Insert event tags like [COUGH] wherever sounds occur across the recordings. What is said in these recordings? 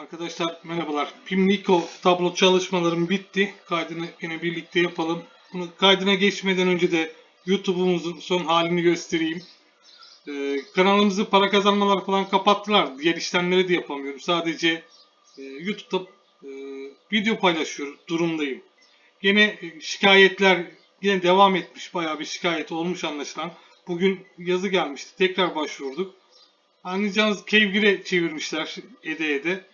Arkadaşlar merhabalar. Pimlico tablo çalışmalarım bitti. Kaydını yine birlikte yapalım. Bunu kaydına geçmeden önce de YouTube'umuzun son halini göstereyim. Ee, kanalımızı para kazanmalar falan kapattılar. Diğer işlemleri de yapamıyorum. Sadece e, YouTube'da e, video paylaşıyor durumdayım. Yine e, şikayetler yine devam etmiş. Bayağı bir şikayet olmuş anlaşılan. Bugün yazı gelmişti. Tekrar başvurduk. Anlayacağınız kevgire çevirmişler ede ede.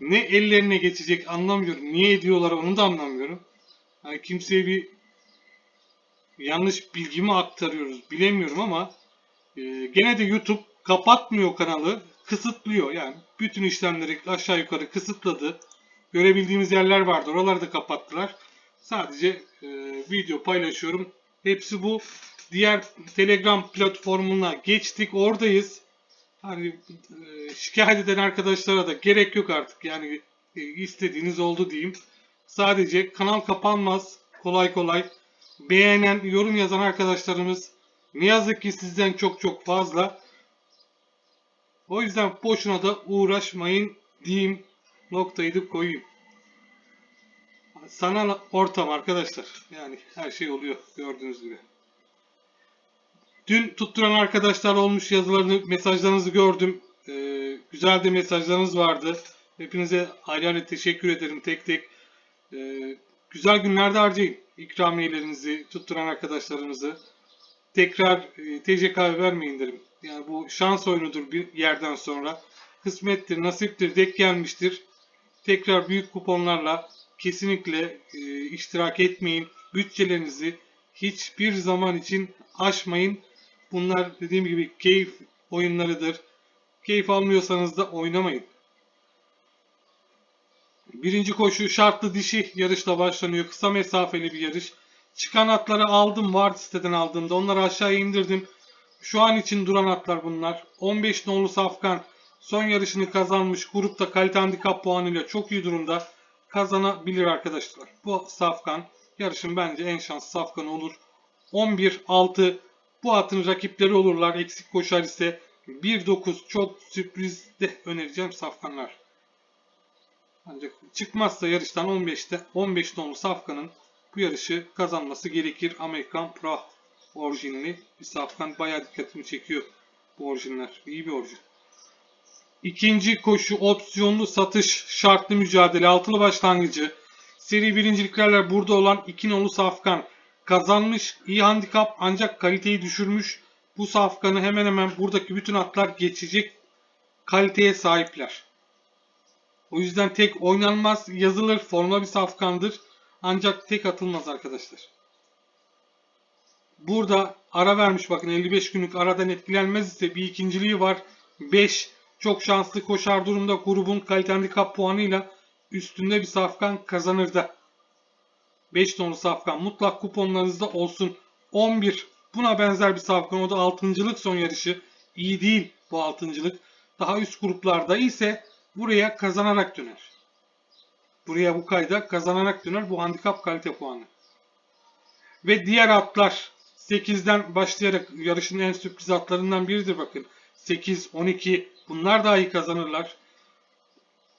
Ne ellerine geçecek anlamıyorum. Niye ediyorlar onu da anlamıyorum. Yani kimseye bir yanlış bilgimi aktarıyoruz bilemiyorum ama e, gene de YouTube kapatmıyor kanalı. Kısıtlıyor yani. Bütün işlemleri aşağı yukarı kısıtladı. Görebildiğimiz yerler vardı. Oraları da kapattılar. Sadece e, video paylaşıyorum. Hepsi bu. Diğer Telegram platformuna geçtik. Oradayız hani e, şikayet eden arkadaşlara da gerek yok artık. Yani e, istediğiniz oldu diyeyim. Sadece kanal kapanmaz kolay kolay. Beğenen, yorum yazan arkadaşlarımız ne yazık ki sizden çok çok fazla. O yüzden boşuna da uğraşmayın diyeyim. Noktayı da koyayım. Sanal ortam arkadaşlar. Yani her şey oluyor gördüğünüz gibi. Dün tutturan arkadaşlar olmuş yazılarını, mesajlarınızı gördüm. Ee, güzel de mesajlarınız vardı. Hepinize ayrı ayrı teşekkür ederim tek tek. Ee, güzel günlerde harcayın ikramiyelerinizi, tutturan arkadaşlarımızı. Tekrar e, TCK vermeyin derim. Yani bu şans oyunudur bir yerden sonra. Kısmettir, nasiptir, denk gelmiştir. Tekrar büyük kuponlarla kesinlikle e, iştirak etmeyin. Bütçelerinizi hiçbir zaman için aşmayın. Bunlar dediğim gibi keyif oyunlarıdır. Keyif almıyorsanız da oynamayın. Birinci koşu şartlı dişi yarışla başlanıyor. Kısa mesafeli bir yarış. Çıkan atları aldım. Var siteden aldığımda. Onları aşağıya indirdim. Şu an için duran atlar bunlar. 15 nolu Safkan son yarışını kazanmış. Grupta kalite handikap puanıyla çok iyi durumda. Kazanabilir arkadaşlar. Bu Safkan yarışın bence en şanslı Safkan olur. 11-6 bu atın rakipleri olurlar. Eksik koşar ise 1-9 çok sürpriz de önereceğim safkanlar. Ancak çıkmazsa yarıştan 15'te 15 nolu safkanın bu yarışı kazanması gerekir. Amerikan Pro orijinli bir safkan bayağı dikkatimi çekiyor bu orijinler. İyi bir orijin. İkinci koşu opsiyonlu satış şartlı mücadele altılı başlangıcı. Seri birinciliklerle burada olan 2 nolu safkan kazanmış. iyi handikap ancak kaliteyi düşürmüş. Bu safkanı hemen hemen buradaki bütün atlar geçecek kaliteye sahipler. O yüzden tek oynanmaz yazılır forma bir safkandır. Ancak tek atılmaz arkadaşlar. Burada ara vermiş bakın 55 günlük aradan etkilenmez ise bir ikinciliği var. 5 çok şanslı koşar durumda grubun kalite handikap puanıyla üstünde bir safkan kazanır da. 5 tonlu safkan mutlak kuponlarınızda olsun. 11 buna benzer bir safkan o da 6.lık son yarışı. İyi değil bu 6.lık. Daha üst gruplarda ise buraya kazanarak döner. Buraya bu kayda kazanarak döner bu handikap kalite puanı. Ve diğer atlar 8'den başlayarak yarışın en sürpriz atlarından biridir bakın. 8, 12 bunlar daha iyi kazanırlar.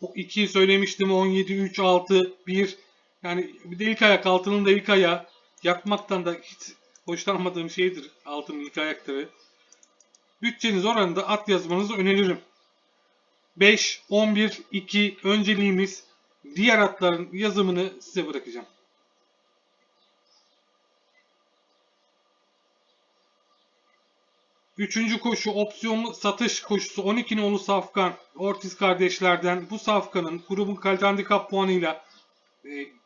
O 2'yi söylemiştim 17, 3, 6, 1 yani bir de ilk ayak altının da ilk ayağı yakmaktan da hiç hoşlanmadığım şeydir altının ilk ayakları. Bütçeniz oranında at yazmanızı öneririm. 5, 11, 2 önceliğimiz diğer atların yazımını size bırakacağım. Üçüncü koşu opsiyonlu satış koşusu 12 nolu Safkan Ortiz kardeşlerden. Bu Safkan'ın grubun kalite handikap puanıyla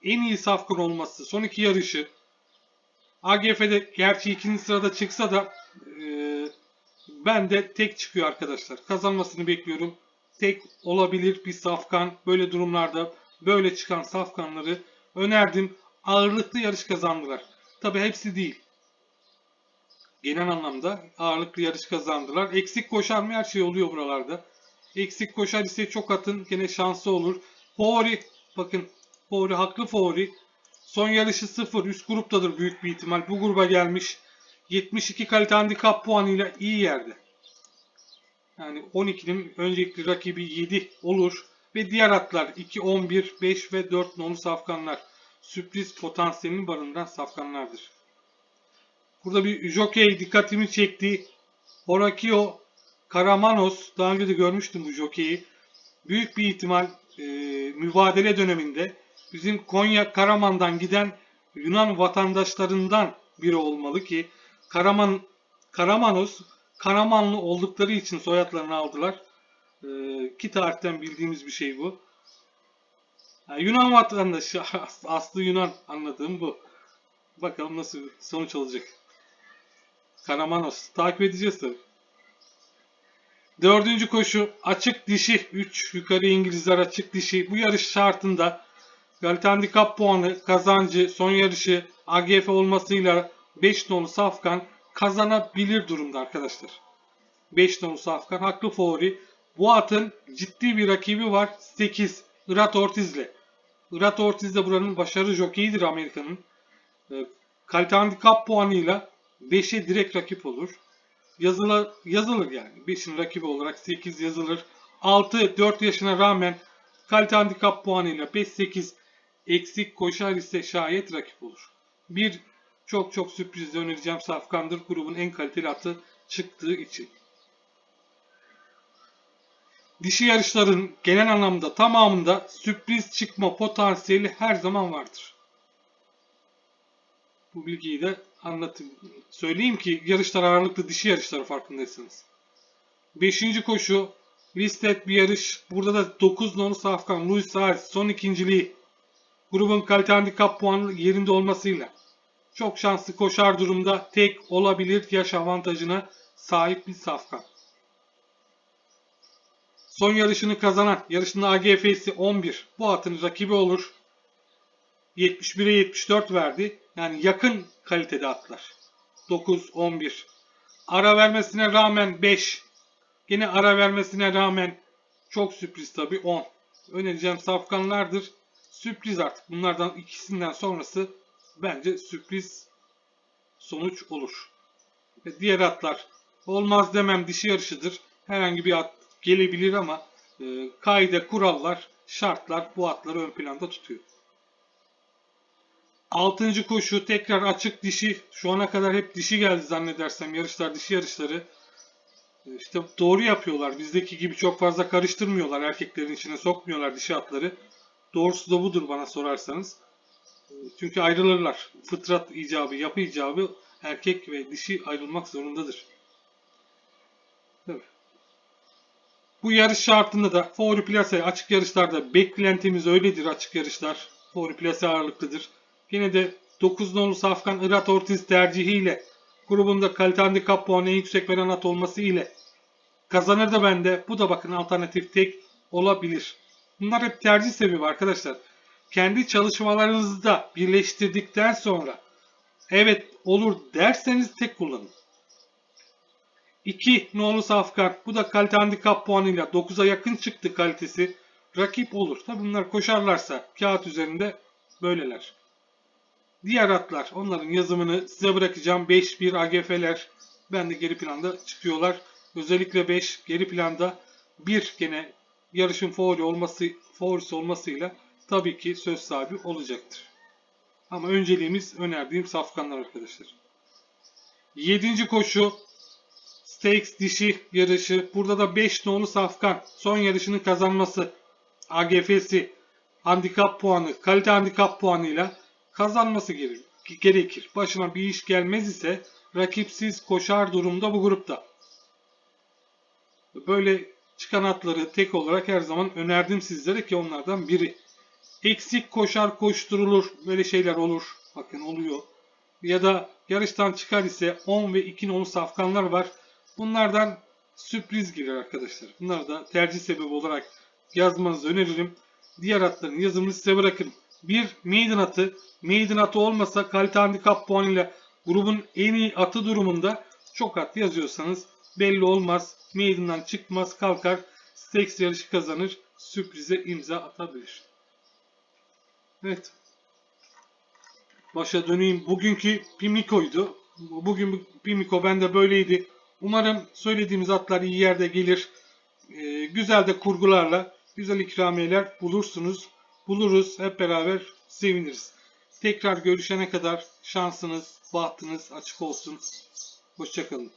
en iyi safkan olması son iki yarışı AGF'de gerçi ikinci sırada çıksa da e, ben de tek çıkıyor arkadaşlar. Kazanmasını bekliyorum. Tek olabilir bir safkan. Böyle durumlarda böyle çıkan safkanları önerdim. Ağırlıklı yarış kazandılar. Tabi hepsi değil. Genel anlamda ağırlıklı yarış kazandılar. Eksik koşar mı her şey oluyor buralarda. Eksik koşar ise çok atın gene şansı olur. Favori bakın Favori haklı favori. Son yarışı 0. Üst gruptadır büyük bir ihtimal. Bu gruba gelmiş. 72 kalite handikap puanıyla iyi yerde. Yani 12'nin öncelikli rakibi 7 olur. Ve diğer atlar 2, 11, 5 ve 4 nolu safkanlar. Sürpriz potansiyelini barındıran safkanlardır. Burada bir jockey dikkatimi çekti. Horakio Karamanos. Daha önce de görmüştüm bu jockey'i. Büyük bir ihtimal e, mübadele döneminde bizim Konya Karaman'dan giden Yunan vatandaşlarından biri olmalı ki Karaman Karamanos Karamanlı oldukları için soyadlarını aldılar. E, ki tarihten bildiğimiz bir şey bu. Yani Yunan vatandaşı [LAUGHS] aslı Yunan anladığım bu. Bakalım nasıl sonuç olacak. Karamanos. Takip edeceğiz tabii. Dördüncü koşu açık dişi 3 yukarı İngilizler açık dişi. Bu yarış şartında Galit Handikap puanı kazancı son yarışı AGF olmasıyla 5 nolu Safkan kazanabilir durumda arkadaşlar. 5 nolu Safkan haklı favori. Bu atın ciddi bir rakibi var 8 Irat Ortiz'le. Irat Ortiz de buranın başarı jokeyidir Amerika'nın. Kalite handikap puanıyla 5'e direkt rakip olur. Yazılır, yazılır yani. 5'in rakibi olarak 8 yazılır. 6 4 yaşına rağmen kalite handikap puanıyla 5-8 eksik koşar ise şayet rakip olur. Bir çok çok sürpriz önereceğim Safkandır grubun en kaliteli atı çıktığı için. Dişi yarışların genel anlamda tamamında sürpriz çıkma potansiyeli her zaman vardır. Bu bilgiyi de anlatayım. Söyleyeyim ki yarışlar ağırlıklı dişi yarışları farkındaysanız. Beşinci koşu listed bir yarış. Burada da 9 nolu Safkan Louis Saez son ikinciliği. Grubun kalite handikap puanı yerinde olmasıyla çok şanslı koşar durumda tek olabilir yaş avantajına sahip bir Safkan. Son yarışını kazanan yarışın AGF'si 11. Bu atın rakibi olur. 71'e 74 verdi. Yani yakın kalitede atlar. 9, 11. Ara vermesine rağmen 5. Yine ara vermesine rağmen çok sürpriz tabi 10. Önereceğim safkanlardır. Sürpriz artık. Bunlardan ikisinden sonrası bence sürpriz sonuç olur. Ve diğer atlar olmaz demem dişi yarışıdır. Herhangi bir at gelebilir ama e, kaide, kurallar, şartlar bu atları ön planda tutuyor. Altıncı koşu tekrar açık dişi. Şu ana kadar hep dişi geldi zannedersem. Yarışlar dişi yarışları. İşte doğru yapıyorlar. Bizdeki gibi çok fazla karıştırmıyorlar. Erkeklerin içine sokmuyorlar dişi atları. Doğrusu da budur bana sorarsanız. Çünkü ayrılırlar. Fıtrat icabı, yapı icabı erkek ve dişi ayrılmak zorundadır. Bu yarış şartında da favori plase açık yarışlarda beklentimiz öyledir açık yarışlar. Favori plase ağırlıklıdır. Yine de 9 nolu Safkan Irat Ortiz tercihiyle grubunda kalite handikap puanı en yüksek veren at olması ile kazanır da bende. Bu da bakın alternatif tek olabilir. Bunlar hep tercih sebebi arkadaşlar. Kendi çalışmalarınızda birleştirdikten sonra evet olur derseniz tek kullanın. 2 nolu Safkan. Bu da kalite handikap puanıyla 9'a yakın çıktı kalitesi. Rakip olur. Tabi bunlar koşarlarsa kağıt üzerinde böyleler. Diğer atlar onların yazımını size bırakacağım. 5-1 AGF'ler ben de geri planda çıkıyorlar. Özellikle 5 geri planda 1 gene yarışın favori olması favorisi olmasıyla tabii ki söz sahibi olacaktır. Ama önceliğimiz önerdiğim safkanlar arkadaşlar. 7. koşu Stakes dişi yarışı. Burada da 5 nolu safkan son yarışını kazanması AGF'si handikap puanı, kalite handikap puanıyla kazanması gerekir. Başına bir iş gelmez ise rakipsiz koşar durumda bu grupta. Böyle çıkan atları tek olarak her zaman önerdim sizlere ki onlardan biri. Eksik koşar koşturulur. Böyle şeyler olur. Bakın oluyor. Ya da yarıştan çıkar ise 10 ve 2 nolu safkanlar var. Bunlardan sürpriz girer arkadaşlar. Bunları da tercih sebebi olarak yazmanızı öneririm. Diğer atların yazımını size bırakırım. Bir maiden atı. Maiden atı olmasa kalite handikap puanıyla grubun en iyi atı durumunda çok at yazıyorsanız belli olmaz. Maiden'dan çıkmaz kalkar. Stakes yarışı kazanır. Sürprize imza atabilir. Evet. Başa döneyim. Bugünkü Pimiko'ydu. Bugün Pimiko bende böyleydi. Umarım söylediğimiz atlar iyi yerde gelir. Ee, güzel de kurgularla güzel ikramiyeler bulursunuz. Buluruz. Hep beraber seviniriz. Tekrar görüşene kadar şansınız, bahtınız açık olsun. Hoşçakalın.